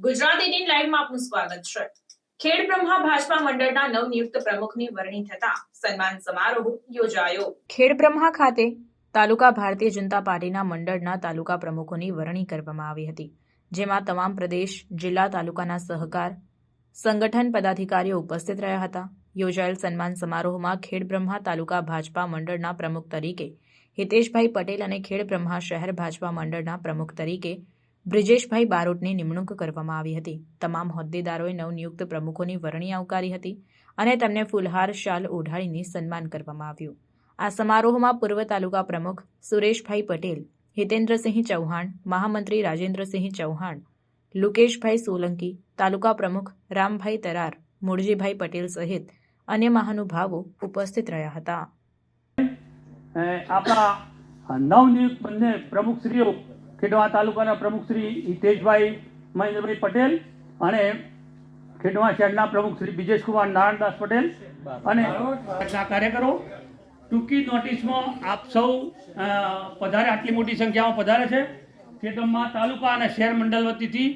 Gujarat eighteen લાઈવમાં આપનું સ્વાગત છે. ખેડ બ્રહ્મા ભાજપા મંડળના નવનિયુક્ત પ્રમુખની વરણી થતા સન્માન સમારોહ યોજાયો. ખેડ બ્રહ્મા ખાતે તાલુકા ભારતીય જનતા પાર્ટીના મંડળના તાલુકા પ્રમુખોની વરણી કરવામાં આવી હતી, જેમાં તમામ પ્રદેશ, જિલ્લા તાલુકાના સહકાર, સંગઠન પદાધિકારીઓ ઉપસ્થિત રહ્યા હતા. યોજાયેલ સન્માન સમારોહમાં ખેડ બ્રહ્મા તાલુકા ભાજપા મંડળના પ્રમુખ તરીકે હિતેશભાઈ પટેલ અને ખેડ બ્રહ્મા શહેર ભાજપા મંડળના પ્રમુખ તરીકે બ્રિજેશભાઈ બારોટની નિમણૂક કરવામાં આવી હતી. તમામ હોદ્દેદારોએ નવનિયુક્ત પ્રમુખોની વરણી આવકારી હતી અને તેમને ફુલહાર શાલ ઓઢાડીને સન્માન કરવામાં આવ્યું. આ સમારોહમાં પૂર્વ તાલુકા પ્રમુખ સુરેશભાઈ પટેલ, હિતેન્દ્રસિંહ ચૌહાણ, મહામંત્રી રાજેન્દ્રસિંહ ચૌહાણ, લુકેશભાઈ સોલંકી, તાલુકા પ્રમુખ રામભાઈ તરાર મૂળજીભાઈ પટેલ સહિત અન્ય મહાનુભાવો ઉપસ્થિત રહ્યા હતા. આપણા નવનિયુક્ત બંને પ્રમુખશ્રીઓ ખેડવા તાલુકાના પ્રમુખ શ્રી હિતેશભાઈ મહેન્દ્રભાઈ પટેલ અને ખેડવા શહેરના પ્રમુખ શ્રી બ્રિજેશકુમાર નારાયણદાસ પટેલ અને કાર્યકરો, ટૂંકી નોટિસમાં આપ સૌ પધારે, આટલી મોટી સંખ્યામાં પધારે છે. ખેડમાં તાલુકા અને શહેર મંડળ વતીથી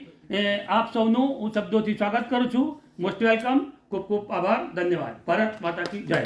આપ સૌનું હું શબ્દોથી સ્વાગત કરું છું. મોસ્ટ વેલકમ, ખૂબ ખૂબ આભાર, ધન્યવાદ. ભારત માતાજી જય.